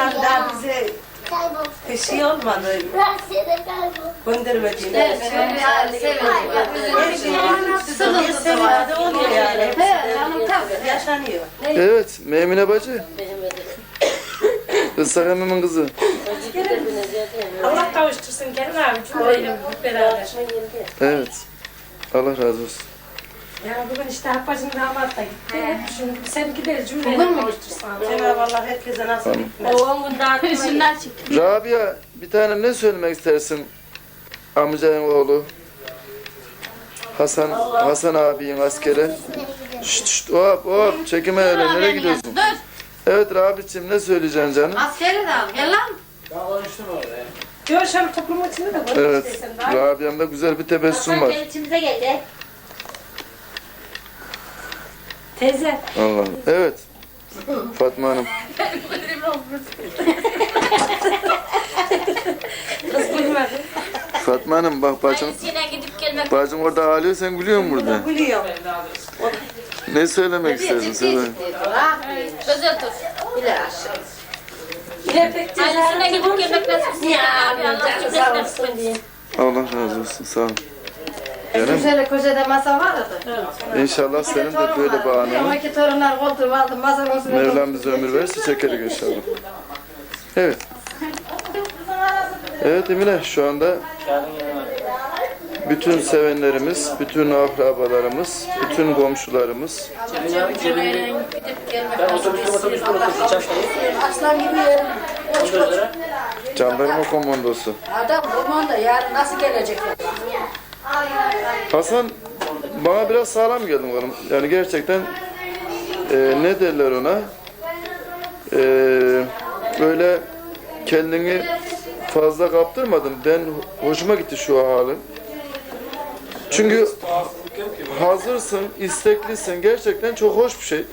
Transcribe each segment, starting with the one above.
Daha bize bir şey olmadı. Göndermediğine. Evet, evet. Her şey bir oluyor yani. Yaşanıyor. Bacı. Islak Emim'in kızı. Allah kavuştursun Kerim abi cümleyle hep beraber. Evet. Allah razı olsun. Ya bugün işte Hakkı'cığım damat da gitti. Şimdi sen gideriz cümleyle Bugün mü kavuştursun. Cenab-ı Allah herkese nasip Tamam. O on gün daha çık. Rabia, bir tane ne söylemek istersin? Amcanın oğlu. Hasan, Hasan abinin askeri. Şşt şşt hop hop çekime öyle nereye gidiyorsun? Dur. Evet Rabi'cim ne söyleyeceksin canım? Askeri de al. Gel lan. Şöyle toplumun içinde de konuş Evet, istersen daha. Rabia'mda güzel bir tebessüm var. içimize geldi. Teyze. Allah. Evet. Fatma Hanım. Fatma Hanım bak bacım, Yine gidip gelmek. bacım orada ağlıyor sen gülüyorsun burada. Gülüyor. Ne söylemek istersin söyle. Özel tut. Yine pek teyze. Ailesine gidip gelmek nasipsin ya. Allah nasip etsin. Allah razı olsun sağ ol. Canım Köşede köşede masa vardı. inşallah senin de böyle Ama bağını iki torunlar koltuğu aldım masanın üstüne. Mevlam bize ömür verirse çekeriz inşallah. Evet. Evet Emine şu anda bütün sevenlerimiz, bütün akrabalarımız, bütün komşularımız Aslan gibi yerim. Jandarma komandosu. Adam da yarın nasıl gelecekler? Hasan bana biraz sağlam geldin oğlum. Yani gerçekten e, ne derler ona? E, böyle kendini fazla kaptırmadın. Ben hoşuma gitti şu halin. Çünkü hazırsın, isteklisin. Gerçekten çok hoş bir şey.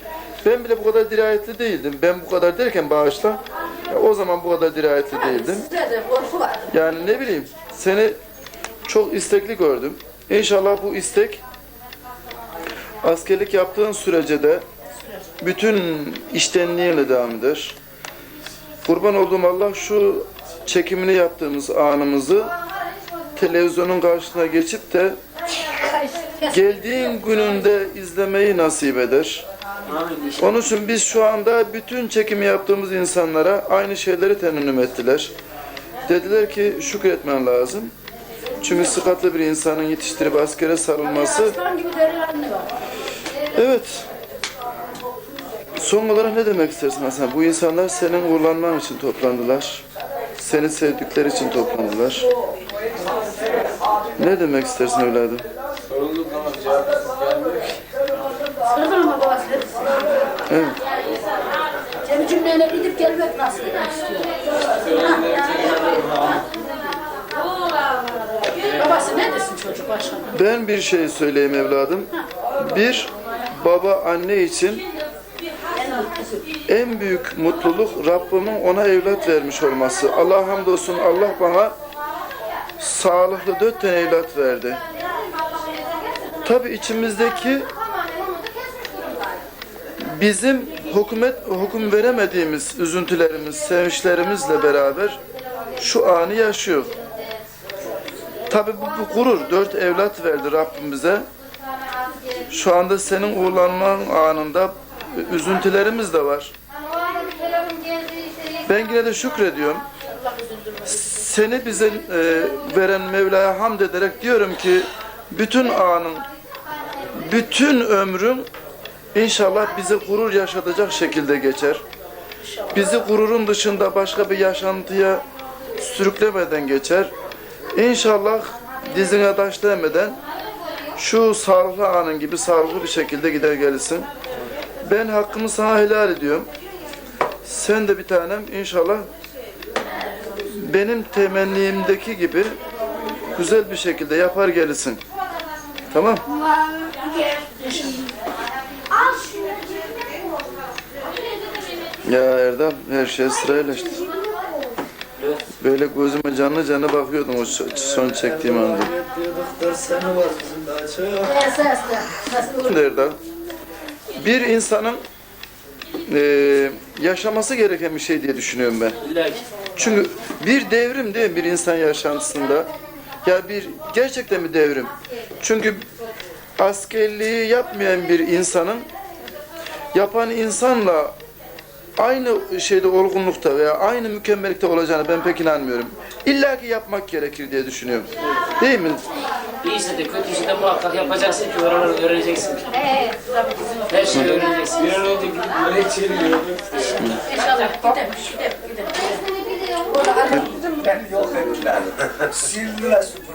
Ben bile bu kadar dirayetli değildim. Ben bu kadar derken bağışla. o zaman bu kadar dirayetli değildim. Yani ne bileyim seni çok istekli gördüm. İnşallah bu istek askerlik yaptığın sürece de bütün iştenliğiyle devam eder. Kurban olduğum Allah şu çekimini yaptığımız anımızı televizyonun karşısına geçip de geldiğin gününde izlemeyi nasip eder. Onun için biz şu anda bütün çekimi yaptığımız insanlara aynı şeyleri tenennüm ettiler. Dediler ki şükretmen lazım. Çünkü sıkatlı bir insanın yetiştirip askere sarılması. Evet. Son olarak ne demek istersin Hasan? Bu insanlar senin uğurlanman için toplandılar. Seni sevdikleri için toplandılar. Ne demek istersin evladım? Sırdın mı babası? Evet. Senin cümleyle gidip gelmek nasıl istiyor? Babası ne desin çocuk başına? Ben bir şey söyleyeyim evladım. Bir, baba anne için en büyük mutluluk Rabbimin ona evlat vermiş olması. Allah hamdolsun Allah bana sağlıklı dört tane evlat verdi. Tabi içimizdeki bizim hükümet hüküm veremediğimiz üzüntülerimiz, sevinçlerimizle beraber şu anı yaşıyor. Tabi bu, bu gurur. Dört evlat verdi Rabbim bize. Şu anda senin uğurlanman anında üzüntülerimiz de var. Ben yine de şükrediyorum. Seni bize e, veren Mevla'ya hamd ederek diyorum ki bütün anın, bütün ömrün inşallah bize gurur yaşatacak şekilde geçer. Bizi gururun dışında başka bir yaşantıya sürüklemeden geçer. İnşallah dizine taş değmeden şu sağlıklı anın gibi sağlıklı bir şekilde gider gelirsin. Ben hakkımı sana helal ediyorum. Sen de bir tanem inşallah benim temennimdeki gibi güzel bir şekilde yapar gelirsin. Tamam? Ya Erdal her şey sırayla işte. Böyle gözüme canlı canlı bakıyordum o son çektiğim anda. Erdal. Bir insanın e, yaşaması gereken bir şey diye düşünüyorum ben. Çünkü bir devrim değil mi bir insan yaşantısında? Ya bir gerçekten bir devrim. Çünkü askerliği yapmayan bir insanın yapan insanla aynı şeyde olgunlukta veya aynı mükemmellikte olacağını ben pek inanmıyorum. İlla ki yapmak gerekir diye düşünüyorum. Değil mi? İyisi de kötüsü de muhakkak yapacaksın ki oraları öğreneceksin. Her şeyi öğreneceksin. Bir an önce böyle çeviriyor. İnşallah gidelim, gidelim, gidelim. Ben yok ettiler. Sildiler süpürdüler.